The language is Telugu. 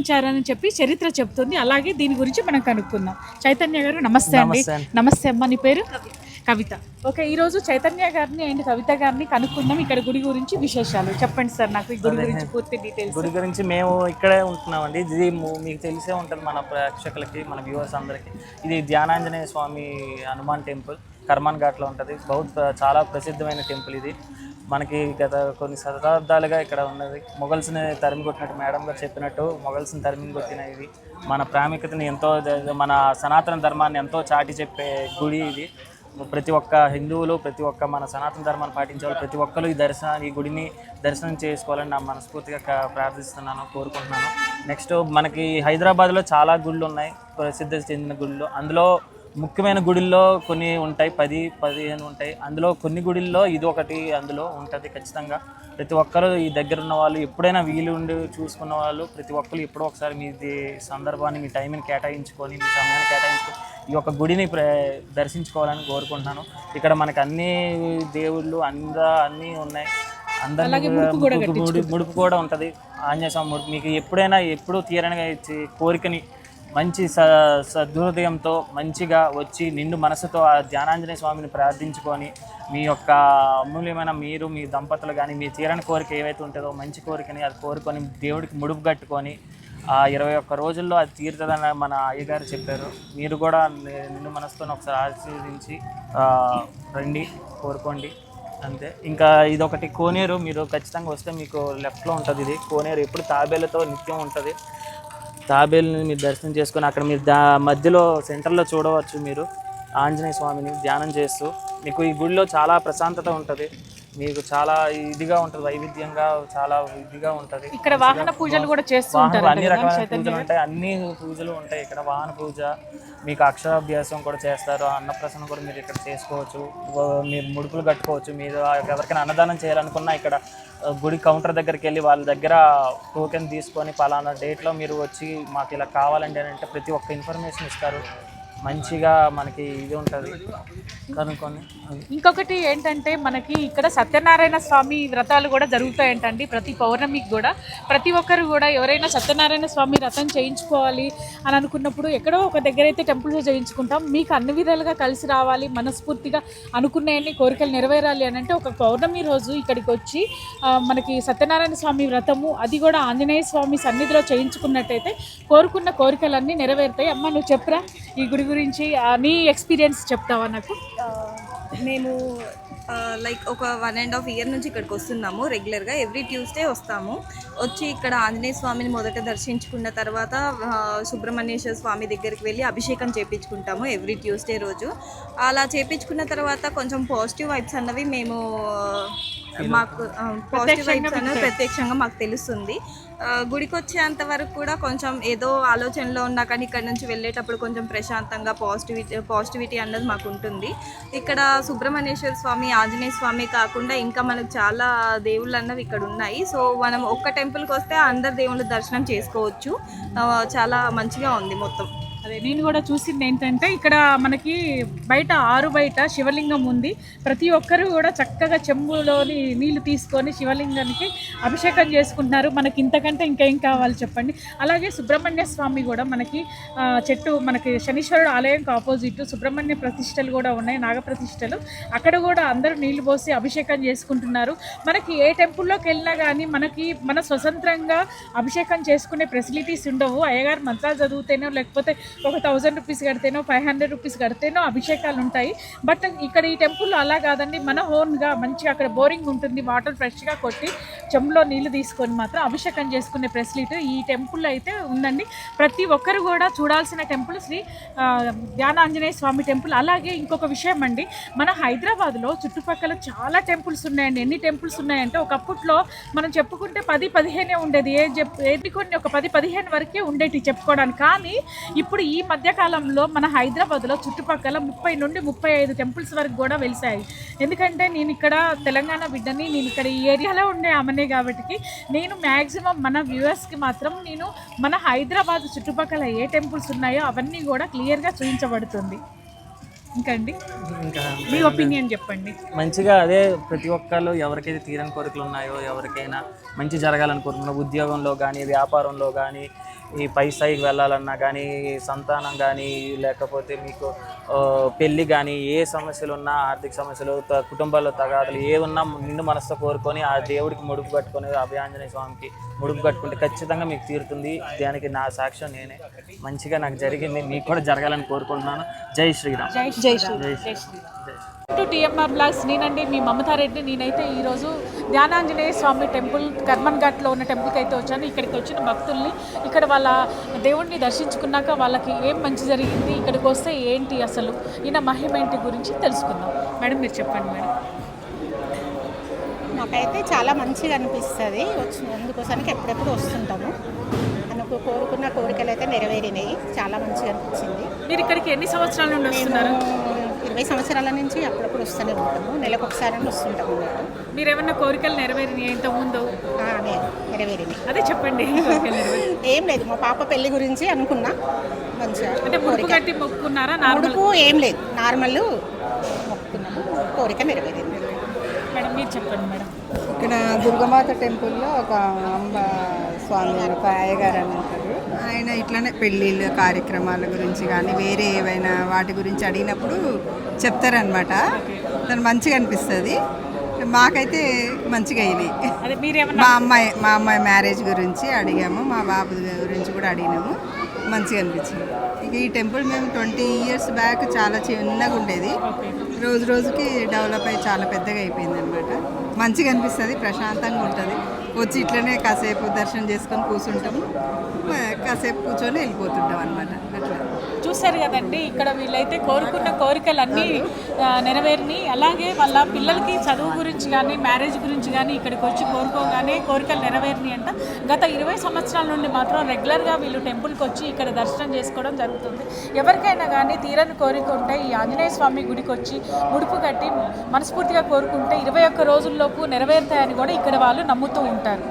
ఇచ్చారని చెప్పి చరిత్ర చెప్తుంది అలాగే దీని గురించి మనం కనుక్కుందాం. చైతన్య గారు నమస్తే అండి. నమస్తే అమ్మ నీ పేరు? కవిత. ఓకే ఈ రోజు చైతన్య గారిని అండ్ కవిత గారిని కనుక్కుందాం. ఇక్కడ గుడి గురించి విశేషాలు. చెప్పండి సార్ నాకు ఈ గుడి గురించి పూర్తి డీటెయిల్స్ గుడి గురించి మేము ఇక్కడే ఉంటున్నామండి. ఇది మీకు తెలిసే ఉంటుంది మన ప్రేక్షకులకి మన వ్యూవర్స్ అందరికీ. ఇది ధ్యానాంజనేయ స్వామి హనుమాన్ టెంపుల్. కర్మాన్ ఘాట్లో ఉంటుంది. బహుత్ చాలా ప్రసిద్ధమైన టెంపుల్ ఇది. మనకి గత కొన్ని శతాబ్దాలుగా ఇక్కడ ఉన్నది. మొఘల్స్ని తరిమి కొట్టినట్టు మేడం గారు చెప్పినట్టు మొఘల్స్ని తరిమి కొట్టిన ఇది మన ప్రాముఖ్యతని ఎంతో మన సనాతన ధర్మాన్ని ఎంతో చాటి చెప్పే గుడి ఇది. ప్రతి ఒక్క హిందువులు ప్రతి ఒక్క మన సనాతన ధర్మాన్ని పాటించే ప్రతి ఒక్కరు ఈ దర్శనం ఈ గుడిని దర్శనం చేసుకోవాలని నా మనస్ఫూర్తిగా ప్రార్థిస్తున్నాను కోరుకుంటున్నాను. నెక్స్ట్ మనకి హైదరాబాద్లో చాలా గుళ్ళు ఉన్నాయి. ప్రసిద్ధి చెందిన గుళ్ళు. అందులో ముఖ్యమైన గుడిల్లో కొన్ని ఉంటాయి పది పదిహేను ఉంటాయి. అందులో కొన్ని గుడిల్లో ఇది ఒకటి అందులో ఉంటుంది ఖచ్చితంగా. ప్రతి ఒక్కరు ఈ దగ్గర ఉన్న వాళ్ళు ఎప్పుడైనా వీలు ఉండి చూసుకున్న వాళ్ళు ప్రతి ఒక్కరు ఎప్పుడో ఒకసారి మీ సందర్భాన్ని మీ టైంని కేటాయించుకొని మీ సమయాన్ని కేటాయించుకొని ఈ యొక్క గుడిని ప్ర దర్శించుకోవాలని కోరుకుంటున్నాను. ఇక్కడ మనకి అన్ని దేవుళ్ళు అంద అన్నీ ఉన్నాయి. అందరినీ ముడుపు కూడా ఉంటుంది. ఆంజనేయ స్వామి మీకు ఎప్పుడైనా ఎప్పుడూ ఇచ్చి కోరికని మంచి స సదృదయంతో మంచిగా వచ్చి నిండు మనసుతో ఆ ధ్యానాంజనేయ స్వామిని ప్రార్థించుకొని మీ యొక్క అమూల్యమైన మీరు మీ దంపతులు కానీ మీ తీరని కోరిక ఏవైతే ఉంటుందో మంచి కోరికని అది కోరుకొని దేవుడికి ముడుపు కట్టుకొని ఆ ఇరవై ఒక్క రోజుల్లో అది తీరుతుందని మన అయ్యగారు చెప్పారు. మీరు కూడా నిన్ను నిండు మనసుతో ఒకసారి ఆశీర్వదించి రండి కోరుకోండి. అంతే. ఇంకా ఇది ఒకటి కోనేరు మీరు ఖచ్చితంగా వస్తే మీకు లెఫ్ట్లో ఉంటుంది ఇది. కోనేరు ఎప్పుడు తాబేలతో నిత్యం ఉంటుంది. తాబేలుని మీరు దర్శనం చేసుకొని అక్కడ మీరు దా మధ్యలో సెంటర్లో చూడవచ్చు మీరు. ఆంజనేయ స్వామిని ధ్యానం చేస్తూ మీకు ఈ గుడిలో చాలా ప్రశాంతత ఉంటుంది. మీకు చాలా ఇదిగా ఉంటుంది వైవిధ్యంగా చాలా ఇదిగా ఉంటుంది. ఇక్కడ వాహన పూజలు కూడా చేస్తూ ఉంటారు అన్ని రకాల పూజలు ఉంటాయి అన్ని పూజలు ఉంటాయి ఇక్కడ. వాహన పూజ మీకు అక్షరాభ్యాసం కూడా చేస్తారు అన్నప్రసన్న కూడా మీరు ఇక్కడ చేసుకోవచ్చు మీరు ముడుపులు కట్టుకోవచ్చు మీరు ఎవరికైనా అన్నదానం చేయాలనుకున్నా ఇక్కడ గుడి కౌంటర్ దగ్గరికి వెళ్ళి వాళ్ళ దగ్గర టోకెన్ తీసుకొని పలానా డేట్లో మీరు వచ్చి మాకు ఇలా కావాలండి అని అంటే ప్రతి ఒక్క ఇన్ఫర్మేషన్ ఇస్తారు. మంచిగా మనకి ఇది ఉంటుంది. కనుక్కొని ఇంకొకటి ఏంటంటే మనకి ఇక్కడ సత్యనారాయణ స్వామి వ్రతాలు కూడా జరుగుతాయంటండి ప్రతి పౌర్ణమికి కూడా. ప్రతి ఒక్కరు కూడా ఎవరైనా సత్యనారాయణ స్వామి వ్రతం చేయించుకోవాలి అని అనుకున్నప్పుడు ఎక్కడో ఒక దగ్గర అయితే టెంపుల్స్ చేయించుకుంటాం. మీకు అన్ని విధాలుగా కలిసి రావాలి మనస్ఫూర్తిగా అనుకున్నాయని కోరికలు నెరవేరాలి అని అంటే ఒక పౌర్ణమి రోజు ఇక్కడికి వచ్చి మనకి సత్యనారాయణ స్వామి వ్రతము అది కూడా ఆంజనేయ స్వామి సన్నిధిలో చేయించుకున్నట్టయితే కోరుకున్న కోరికలన్నీ నెరవేరుతాయి. అమ్మ నువ్వు చెప్పురా. ఈ గుడి గురించి నీ ఎక్స్పీరియన్స్ చెప్తావా నాకు? మేము లైక్ ఒక వన్ అండ్ హాఫ్ ఇయర్ నుంచి ఇక్కడికి వస్తున్నాము. రెగ్యులర్గా ఎవ్రీ ట్యూస్డే వస్తాము. వచ్చి ఇక్కడ ఆంజనేయ స్వామిని మొదట దర్శించుకున్న తర్వాత సుబ్రహ్మణ్యేశ్వర స్వామి దగ్గరికి వెళ్ళి అభిషేకం చేపించుకుంటాము ఎవ్రీ ట్యూస్డే రోజు. అలా చేపించుకున్న తర్వాత కొంచెం పాజిటివ్ వైబ్స్ అన్నవి మేము మాకు పాజిటివ్ వైబ్స్ అన్నవి ప్రత్యక్షంగా మాకు తెలుస్తుంది. గుడికి వచ్చేంత వరకు కూడా కొంచెం ఏదో ఆలోచనలో ఉన్నా కానీ ఇక్కడ నుంచి వెళ్ళేటప్పుడు కొంచెం ప్రశాంతంగా పాజిటివిటీ పాజిటివిటీ అన్నది మాకు ఉంటుంది. ఇక్కడ సుబ్రహ్మణ్యేశ్వర స్వామి ఆంజనేయ స్వామి కాకుండా ఇంకా మనకు చాలా దేవుళ్ళు అన్నవి ఇక్కడ ఉన్నాయి. సో మనం ఒక్క టెంపుల్కి వస్తే అందరు దేవుళ్ళ దర్శనం చేసుకోవచ్చు. చాలా మంచిగా ఉంది మొత్తం. అదే నేను కూడా చూసింది ఏంటంటే ఇక్కడ మనకి బయట ఆరు బయట శివలింగం ఉంది. ప్రతి ఒక్కరు కూడా చక్కగా చెంబులోని నీళ్ళు తీసుకొని శివలింగానికి అభిషేకం చేసుకుంటున్నారు. మనకి ఇంతకంటే ఇంకేం కావాలి చెప్పండి? అలాగే సుబ్రహ్మణ్య స్వామి కూడా మనకి చెట్టు మనకి శనీశ్వరుడు ఆలయంకి ఆపోజిట్ సుబ్రహ్మణ్య ప్రతిష్టలు కూడా ఉన్నాయి నాగప్రతిష్టలు అక్కడ కూడా అందరూ నీళ్ళు పోసి అభిషేకం చేసుకుంటున్నారు. మనకి ఏ టెంపుల్లోకి వెళ్ళినా కానీ మనకి మన స్వతంత్రంగా అభిషేకం చేసుకునే ఫెసిలిటీస్ ఉండవు. అయ్యగారు మంత్రాలు చదివితేనో లేకపోతే ఒక థౌజండ్ రూపీస్ కడితేనో ఫైవ్ హండ్రెడ్ రూపీస్ కడితేనో అభిషేకాలు ఉంటాయి. బట్ ఇక్కడ ఈ టెంపుల్లో అలా కాదండి. మన ఓన్గా మంచిగా అక్కడ బోరింగ్ ఉంటుంది. వాటర్ ఫ్రెష్గా కొట్టి చెంబులో నీళ్ళు తీసుకొని మాత్రం అభిషేకం చేసుకునే ఫెసిలిటీ ఈ టెంపుల్లో అయితే ఉందండి. ప్రతి ఒక్కరు కూడా చూడాల్సిన టెంపుల్ శ్రీ ధ్యానాంజనేయ స్వామి టెంపుల్ అలాగే ఇంకొక విషయం అండి. మన హైదరాబాద్లో చుట్టుపక్కల చాలా టెంపుల్స్ ఉన్నాయండి. ఎన్ని టెంపుల్స్ ఉన్నాయంటే ఒకప్పట్లో మనం చెప్పుకుంటే పది పదిహేనే ఉండేది. ఏ చెప్ ఏది కొన్ని ఒక పది పదిహేను వరకే ఉండేటి చెప్పుకోవడానికి. కానీ ఇప్పుడు ఈ మధ్య కాలంలో మన హైదరాబాద్లో చుట్టుపక్కల ముప్పై నుండి ముప్పై ఐదు టెంపుల్స్ వరకు కూడా వెలిసాయి ఎందుకంటే నేను ఇక్కడ తెలంగాణ బిడ్డని నేను ఇక్కడ ఈ ఏరియాలో ఉండే ఆమెనే కాబట్టి నేను మ్యాక్సిమం మన వ్యూవర్స్కి మాత్రం నేను మన హైదరాబాద్ చుట్టుపక్కల ఏ టెంపుల్స్ ఉన్నాయో అవన్నీ కూడా క్లియర్గా చూపించబడుతుంది. ఇంకా అండి ఇంకా మీ ఒపీనియన్ చెప్పండి. మంచిగా అదే ప్రతి ఒక్కళ్ళు ఎవరికైతే తీరని కోరికలు ఉన్నాయో ఎవరికైనా మంచి జరగాలని కోరుకున్న ఉద్యోగంలో కానీ వ్యాపారంలో కానీ ఈ పై స్థాయికి వెళ్ళాలన్నా కానీ సంతానం కానీ లేకపోతే మీకు పెళ్ళి కానీ ఏ సమస్యలు ఉన్నా ఆర్థిక సమస్యలు కుటుంబాల్లో తగాదులు ఏ ఉన్నా నిన్ను మనసుతో కోరుకొని ఆ దేవుడికి ముడుపు కట్టుకొని అభయాంజనేయ స్వామికి ముడుపు కట్టుకుంటే ఖచ్చితంగా మీకు తీరుతుంది. దానికి నా సాక్ష్యం నేనే. మంచిగా నాకు జరిగింది. మీకు కూడా జరగాలని కోరుకుంటున్నాను. జై శ్రీరామ్. జై జై శ్రీరామ్. జై జై శ్రీరామ్. టు టిఎంఆర్ బ్లాగ్స్ నేనండి మీ మమతారెడ్డి. నేనైతే ఈరోజు ధ్యానాంజనేయ స్వామి టెంపుల్ కర్మన్ ఘాట్లో ఉన్న టెంపుల్కి అయితే వచ్చాను. ఇక్కడికి వచ్చిన భక్తుల్ని ఇక్కడ వాళ్ళ దేవుణ్ణి దర్శించుకున్నాక వాళ్ళకి ఏం మంచి జరిగింది ఇక్కడికి వస్తే ఏంటి అసలు ఈయన మహిమ ఏంటి గురించి తెలుసుకుందాం. మేడం మీరు చెప్పండి మేడం. మాకైతే చాలా మంచిగా అనిపిస్తుంది. వచ్చి అందుకోసానికి ఎప్పుడెప్పుడు వస్తుంటాము. మనకు కోరుకున్న కోరికలు అయితే నెరవేరినాయి. చాలా మంచిగా అనిపించింది. మీరు ఇక్కడికి ఎన్ని సంవత్సరాల నుండి వస్తున్నారు? ఇరవై సంవత్సరాల నుంచి అప్పుడప్పుడు వస్తూనే ఉంటాము. నెలకు ఒకసారి వస్తుంటాము మీరు ఏమన్నా కోరికలు నెరవేరినాయి? నే- నెరవేరినాయి. అదే చెప్పండి ఏం లేదు మా పాప పెళ్ళి గురించి అనుకున్నా. మంచిగా అంటే ముడుపు కట్టి మొక్కుకున్నారా? నార్మల్? ముడుపు ఏం లేదు నార్మల్ మొక్కుకున్నాము. కోరిక నెరవేరింది. మేడం మీరు చెప్పండి మేడం. ఇక్కడ దుర్గమాత టెంపుల్లో ఒక అంబ స్వామి అని ఒక అయ్యగారు అని ఆయన ఇట్లనే పెళ్ళిళ్ళ కార్యక్రమాల గురించి కానీ వేరే ఏవైనా వాటి గురించి అడిగినప్పుడు చెప్తారనమాట దాని మంచిగా అనిపిస్తుంది. మాకైతే మంచిగా అయినాయి. మా అమ్మాయి మా అమ్మాయి మ్యారేజ్ గురించి అడిగాము. మా బాబు గురించి కూడా అడిగినాము. మంచిగా అనిపించింది. ఇక ఈ టెంపుల్ మేము ట్వంటీ ఇయర్స్ బ్యాక్ చాలా చిన్నగా ఉండేది. రోజు రోజుకి డెవలప్ అయ్యి చాలా పెద్దగా అయిపోయింది అనమాట మంచిగా అనిపిస్తుంది ప్రశాంతంగా ఉంటుంది. వచ్చి ఇట్లనే కాసేపు దర్శనం చేసుకొని కూర్చుంటాము కాసేపు కూర్చొని వెళ్ళిపోతుంటాం అనమాట అట్లా. చూశారు కదండి. ఇక్కడ వీళ్ళైతే కోరుకున్న కోరికలన్నీ ఆ, నెరవేరినాయి అలాగే వాళ్ళ పిల్లలకి చదువు గురించి కానీ మ్యారేజ్ గురించి కానీ ఇక్కడికి వచ్చి కోరుకోగానే కోరికలు నెరవేరినాయి అంట. గత ఇరవై సంవత్సరాల నుండి మాత్రం రెగ్యులర్గా వీళ్ళు టెంపుల్కి వచ్చి ఇక్కడ దర్శనం చేసుకోవడం జరుగుతుంది. ఎవరికైనా కానీ తీరని కోరిక ఉంటే ఈ ఆంజనేయ స్వామి గుడికి వచ్చి ముడుపు కట్టి మనస్ఫూర్తిగా కోరుకుంటే ఇరవై ఒక్క రోజుల్లోపు నెరవేరుతాయని కూడా ఇక్కడ వాళ్ళు నమ్ముతూ ఉంటారు.